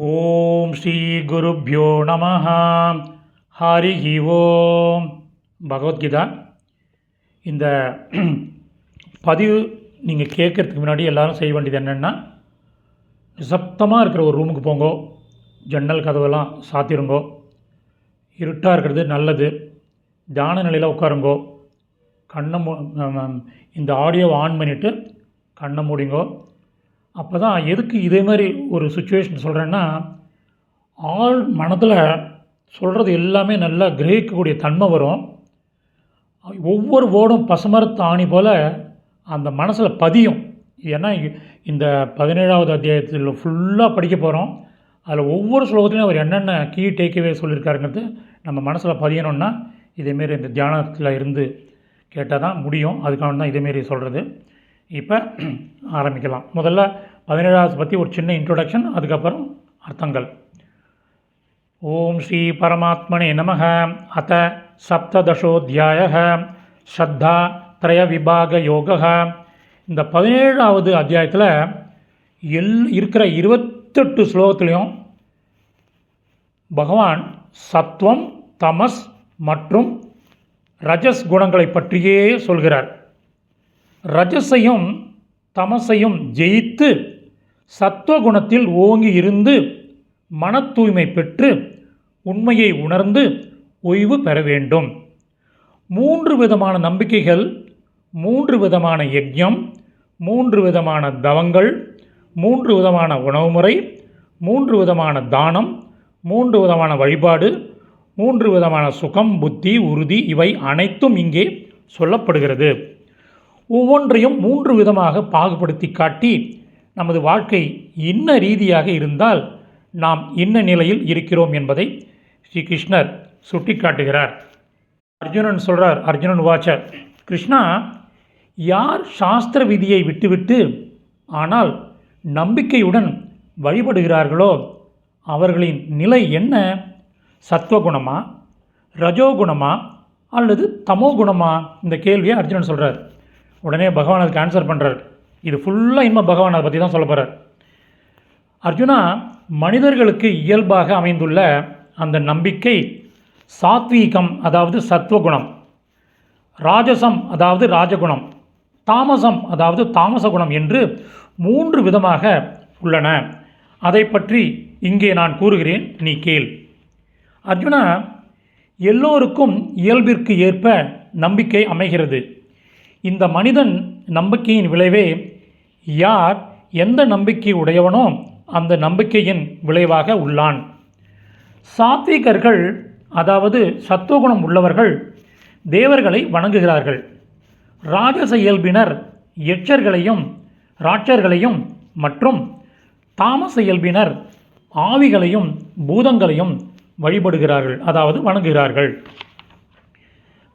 ஓம் ஸ்ரீ குருப்பியோ நம ஹரி ஓம் பகவத்கீதா இந்த பதிவு நீங்கள் கேட்குறதுக்கு முன்னாடி எல்லோரும் செய்ய வேண்டியது என்னென்னா நிசப்தமாக இருக்கிற ஒரு ரூமுக்கு போங்கோ ஜன்னல் கதவெல்லாம் சாத்திருங்கோ இருட்டாக இருக்கிறது நல்லது தியான நிலையில் உட்காருங்கோ கண்ணை மூ இந்த ஆடியோவை ஆன் பண்ணிவிட்டு கண்ணை மூடிங்கோ அப்போ தான் எதுக்கு இதே மாதிரி ஒரு சுச்சுவேஷன் சொல்கிறேன்னா ஆள் மனதில் சொல்கிறது எல்லாமே நல்லா கிரகிக்கக்கூடிய தன்மை வரும். ஒவ்வொரு வேர்டும் பசுமரத்து ஆணி போல் அந்த மனசில் பதியும். ஏன்னா இந்த பதினேழாவது அத்தியாயத்தில் ஃபுல்லாக படிக்க போகிறோம் அதில் ஒவ்வொரு ஸ்லோகத்துலையும் அவர் என்னென்ன கீ டேக்அவே சொல்லியிருக்காருங்கிறது நம்ம மனசில் பதியணும்னா இதேமாரி இந்த தியானத்தில் இருந்து கேட்டால் தான் முடியும். அதுக்காக தான் இதேமாரி சொல்கிறது இப்போ ஆரம்பிக்கலாம். முதல்ல பதினேழாவது பற்றி ஒரு சின்ன இன்ட்ரொடக்ஷன் அதுக்கப்புறம் அர்த்தங்கள். ஓம் ஸ்ரீ பரமாத்மனே நமக. அத சப்ததசோத்தியாய ஸ்ரத்தா திரய விபாக யோக இந்த பதினேழாவது அத்தியாயத்தில் எல் இருக்கிற இருபத்தெட்டு ஸ்லோகத்துலேயும் பகவான் சத்வம் தமஸ் மற்றும் ரஜஸ் குணங்களை பற்றியே சொல்கிறார். ரஜசையும் தமசையும் ஜெயித்து சத்துவகுணத்தில் ஓங்கி இருந்து மன தூய்மை பெற்று உண்மையை உணர்ந்து ஓய்வு பெற வேண்டும். மூன்று விதமான நம்பிக்கைகள் மூன்று விதமான யஜ்ஞம் மூன்று விதமான தவங்கள் மூன்று விதமான உணவு முறை மூன்று விதமான தானம் மூன்று விதமான வழிபாடு மூன்று விதமான சுகம் புத்தி உறுதி இவை அனைத்தும் இங்கே சொல்லப்படுகிறது. ஒவ்வொன்றையும் மூன்று விதமாக பாகுபடுத்தி காட்டி நமது வாழ்க்கை இன்ன ரீதியாக இருந்தால் நாம் இன்ன நிலையில் இருக்கிறோம் என்பதை ஸ்ரீகிருஷ்ணர் சுட்டிக்காட்டுகிறார். அர்ஜுனன் சொல்கிறார் அர்ஜுனன் வாச்சர் கிருஷ்ணா யார் சாஸ்திர விதியை விட்டுவிட்டு ஆனால் நம்பிக்கையுடன் வழிபடுகிறார்களோ அவர்களின் நிலை என்ன? சத்வகுணமா ரஜோகுணமா அல்லது தமோகுணமா? இந்த கேள்வியை அர்ஜுனன் சொல்கிறார் உடனே பகவான் அதுக்கு ஆன்சர் பண்ணுறார் இது ஃபுல்லாக இன்னும் பகவான் அதை பற்றி தான் சொல்ல போகிறார் அர்ஜுனா மனிதர்களுக்கு இயல்பாக அமைந்துள்ள அந்த நம்பிக்கை சாத்வீகம் அதாவது சத்வகுணம் ராஜசம் அதாவது ராஜகுணம். தாமசம் அதாவது தாமச குணம் என்று மூன்று விதமாக உள்ளன. அதை பற்றி இங்கே நான் கூறுகிறேன் நீ கேள். அர்ஜுனா எல்லோருக்கும் இயல்பிற்கு ஏற்ப நம்பிக்கை அமைகிறது. இந்த மனிதன் நம்பிக்கையின் விளைவே யார் எந்த நம்பிக்கை உடையவனோ அந்த நம்பிக்கையின் விளைவாக உள்ளான். சாத்விகர்கள் அதாவது சத்துவகுணம் உள்ளவர்கள் தேவர்களை வணங்குகிறார்கள். ராஜச இயல்பினர் எச்சர்களையும் ராட்சர்களையும் மற்றும் தாமச இயல்பினர் ஆவிகளையும் பூதங்களையும் வழிபடுகிறார்கள் அதாவது வணங்குகிறார்கள்.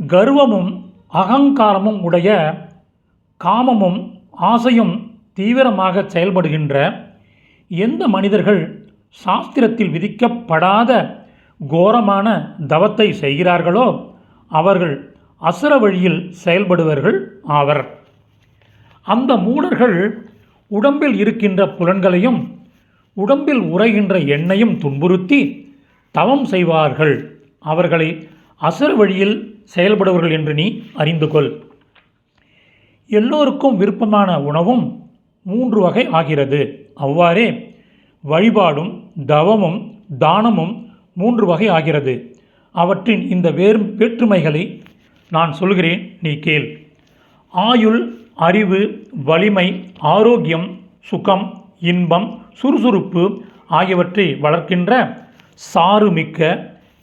கர்வமும் அகங்காரமும் உடைய காமமும் ஆசையும் தீவிரமாக செயல்படுகின்ற எந்த மனிதர்கள் சாஸ்திரத்தில் விதிக்கப்படாத கோரமான தவத்தை செய்கிறார்களோ அவர்கள் அசுர வழியில் செயல்படுவர்கள் ஆவர். அந்த மூடர்கள் உடம்பில் இருக்கின்ற புலன்களையும் உடம்பில் உறைகின்ற எண்ணையும் துன்புறுத்தி தவம் செய்வார்கள். அவர்களை அசுர வழியில் செயல்படுவர்கள் என்று நீ அறிந்து கொள் எல்லோருக்கும் விருப்பமான உணவும் மூன்று வகை ஆகிறது. அவ்வாறே வழிபாடும் தவமும் தானமும் மூன்று வகை ஆகிறது. அவற்றின் இந்த வேறு வேற்றுமைகளை நான் சொல்கிறேன் நீ கேள். ஆயுள் அறிவு வலிமை ஆரோக்கியம் சுகம் இன்பம் சுறுசுறுப்பு ஆகியவற்றை வளர்க்கின்ற சாறுமிக்க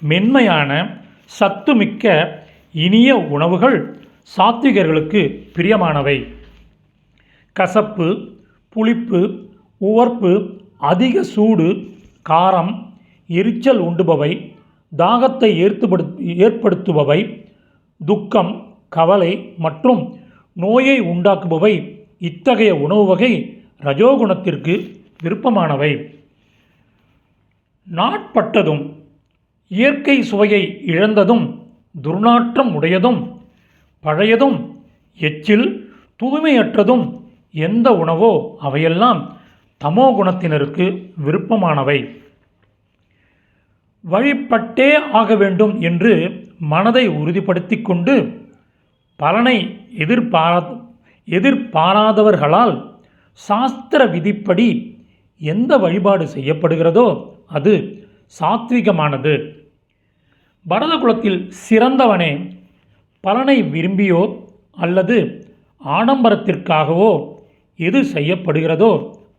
மென்மையான சத்துமிக்க இனிய உணவுகள் சாத்விகர்களுக்கு பிரியமானவை. கசப்பு புளிப்பு உவர்ப்பு அதிக சூடு காரம் எரிச்சல் உண்டுபவை தாகத்தை ஏற்படு ஏற்படுத்துபவை துக்கம் கவலை மற்றும் நோயை உண்டாக்குபவை இத்தகைய உணவு வகை ரஜோகுணத்திற்கு விருப்பமானவை. நாட்பட்டதும் இயற்கை சுவையை இழந்ததும் துர்நாற்றம் உடையதும் பழையதும் எச்சில் தூய்மையற்றதும் எந்த உணவோ அவையெல்லாம் தமோ குணத்தினருக்கு விருப்பமானவை. வழிபட்டே ஆக வேண்டும் என்று மனதை உறுதிப்படுத்தி கொண்டு பலனை எதிர்பாரா எதிர்பாராதவர்களால் சாஸ்திர விதிப்படி எந்த வழிபாடு செய்யப்படுகிறதோ அது சாத்விகமானது. பரதகுலத்தில் சிறந்தவனே. பலனை விரும்பியோ அல்லது ஆடம்பரத்திற்காகவோ எது செய்யப்படுகிறதோ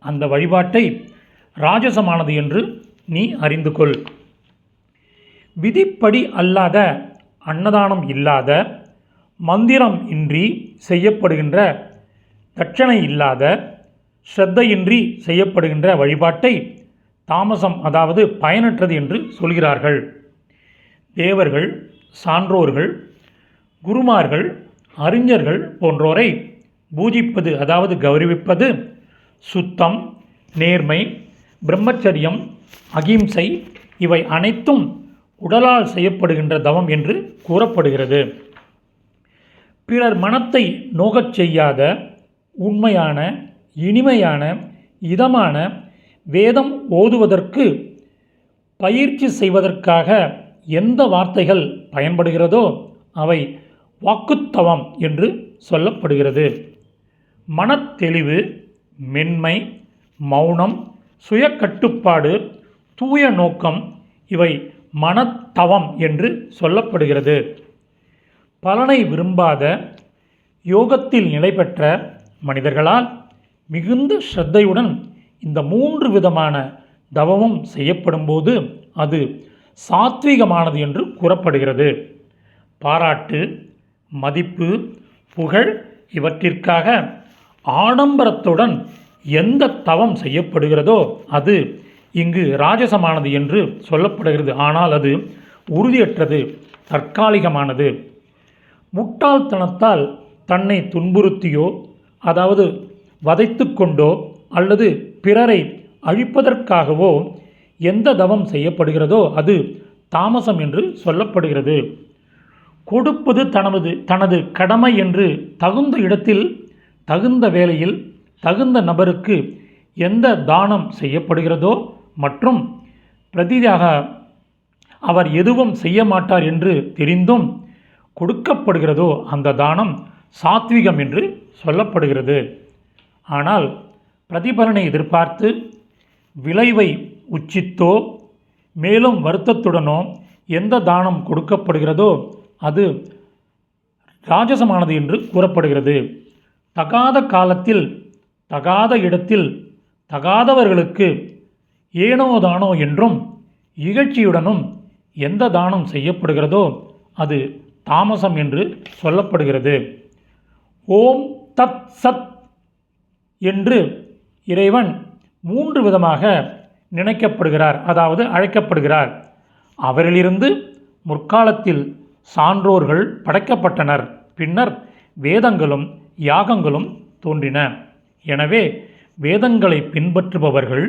அந்த வழிபாட்டை ராஜசமானது என்று நீ அறிந்து கொள். விதிப்படி அல்லாத அன்னதானம் இல்லாத மந்திரம் இன்றி செய்யப்படுகின்ற தட்சணை இல்லாத ஸ்ரத்தையின்றி செய்யப்படுகின்ற வழிபாட்டை தாமசம் அதாவது பயனற்றது என்று சொல்கிறார்கள். தேவர்கள் சான்றோர்கள் குருமார்கள் அறிஞர்கள் போன்றோரை பூஜிப்பது அதாவது கௌரவிப்பது சுத்தம் நேர்மை பிரம்மச்சரியம் அகிம்சை இவை அனைத்தும் உடலால் செய்யப்படுகின்ற தவம் என்று கூறப்படுகிறது. பிறர் மனத்தை நோகச் செய்யாத உண்மையான இனிமையான இதமான வேதம் ஓதுவதற்கு பயிற்சி செய்வதற்காக எந்த வார்த்தைகள் பயன்படுகிறதோ அவை வாக்குத்தவம் என்று சொல்லப்படுகிறது. மனத்தெளிவு மென்மை மௌனம் சுயக்கட்டுப்பாடு தூய நோக்கம் இவை மனத்தவம் என்று சொல்லப்படுகிறது. பலனை விரும்பாத யோகத்தில் நிலை பெற்ற மனிதர்களால் மிகுந்த ஸ்ரத்தையுடன் இந்த மூன்று விதமான தவமும் செய்யப்படும்போது அது சாத்வீகமானது என்று கூறப்படுகிறது. பாராட்டு மதிப்பு புகழ் இவற்றிற்காக ஆடம்பரத்துடன் எந்த தவம் செய்யப்படுகிறதோ அது இங்கு ராஜசமானது என்று சொல்லப்படுகிறது. ஆனால் அது உறுதியற்றது தற்காலிகமானது. முட்டாள்தனத்தால் தன்னை துன்புறுத்தியோ அதாவது வதைத்து கொண்டோ அல்லது பிறரை அழிப்பதற்காகவோ எந்த தவம் செய்யப்படுகிறதோ அது தாமசம் என்று சொல்லப்படுகிறது. கொடுப்பது தனது தனது கடமை என்று தகுந்த இடத்தில் தகுந்த வேலையில் தகுந்த நபருக்கு எந்த தானம் செய்யப்படுகிறதோ மற்றும் பிரதியாக அவர் எதுவும் செய்ய மாட்டார் என்று தெரிந்தும் கொடுக்கப்படுகிறதோ அந்த தானம் சாத்விகம் என்று சொல்லப்படுகிறது. ஆனால் பிரதிபலனை எதிர்பார்த்து விளைவை உச்சித்தோ மேலும் வருத்தத்துடனோ எந்த தானம் கொடுக்கப்படுகிறதோ அது ராஜசமானது என்று கூறப்படுகிறது. தகாத காலத்தில் தகாத இடத்தில் தகாதவர்களுக்கு ஏனோ தானோ என்றும் இகழ்ச்சியுடனும் எந்த தானம் செய்யப்படுகிறதோ அது தாமசம் என்று சொல்லப்படுகிறது. ஓம் தத் சத் என்று இறைவன் மூன்று விதமாக நினைக்கப்படுகிறார் அதாவது அழைக்கப்படுகிறார். அவரிலிருந்து முற்காலத்தில் சான்றோர்கள் படைக்கப்பட்டனர். பின்னர் வேதங்களும் யாகங்களும் தோன்றின. எனவே வேதங்களை பின்பற்றுபவர்கள்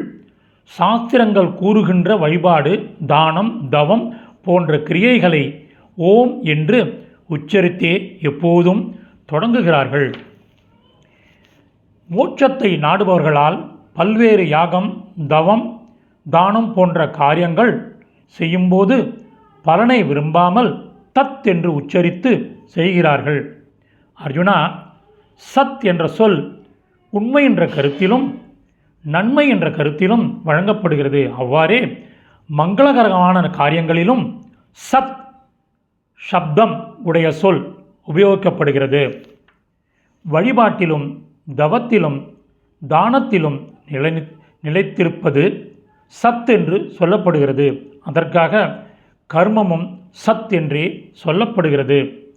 சாஸ்திரங்கள் கூறுகின்ற வழிபாடு தானம் தவம் போன்ற கிரியைகளை ஓம் என்று உச்சரித்தே எப்போதும் தொடங்குகிறார்கள். மோட்சத்தை நாடுபவர்களால் பல்வேறு யாகம் தவம் தானம் போன்ற காரியங்கள் செய்யும்போது பலனை விரும்பாமல் தத் என்று உச்சரித்து செய்கிறார்கள். அர்ஜுனா சத் என்ற சொல் உண்மை என்ற கருத்திலும் நன்மை என்ற கருத்திலும் வழங்கப்படுகிறது. அவ்வாறே மங்களகரமான காரியங்களிலும் சத் சப்தம் உடைய சொல் உபயோகிக்கப்படுகிறது. வழிபாட்டிலும் தவத்திலும் தானத்திலும் நிலை நிலைத்திருப்பது சத் என்று சொல்லப்படுகிறது. அதற்காக கர்மமும் சத் என்றே சொல்லப்படுகிறது.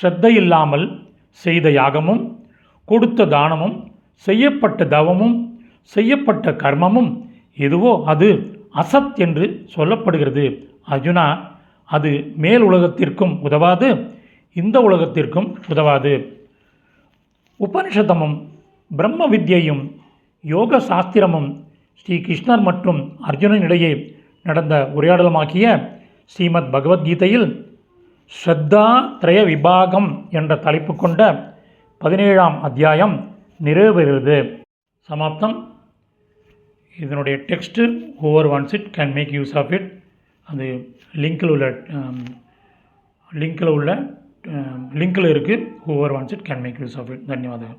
ஸ்ரத்தையில்லாமல் செய்த யாகமும் கொடுத்த தானமும் செய்யப்பட்ட தவமும் செய்யப்பட்ட கர்மமும் எதுவோ அது அசத் என்று சொல்லப்படுகிறது. அர்ஜுனா அது மேல் உலகத்திற்கும் உதவாது இந்த உலகத்திற்கும் உதவாது. உபனிஷதமும் பிரம்ம வித்யையும் யோக சாஸ்திரமும் ஸ்ரீ கிருஷ்ணர் மற்றும் அர்ஜுனனிடையே நடந்த உரையாடலமாகிய ஸ்ரீமத் பகவத்கீதையில் ஸ்ரத்தா திரய விபாகம் என்ற தலைப்பு கொண்ட பதினேழாம் அத்தியாயம் நிறைவேறுகிறது. சமாப்தம். இதனுடைய text over once it can make use of it. அது லிங்கில் உள்ள லிங்கில் உள்ள லிங்கில் இருக்குது over once it can make use of it. தன்யவாதம்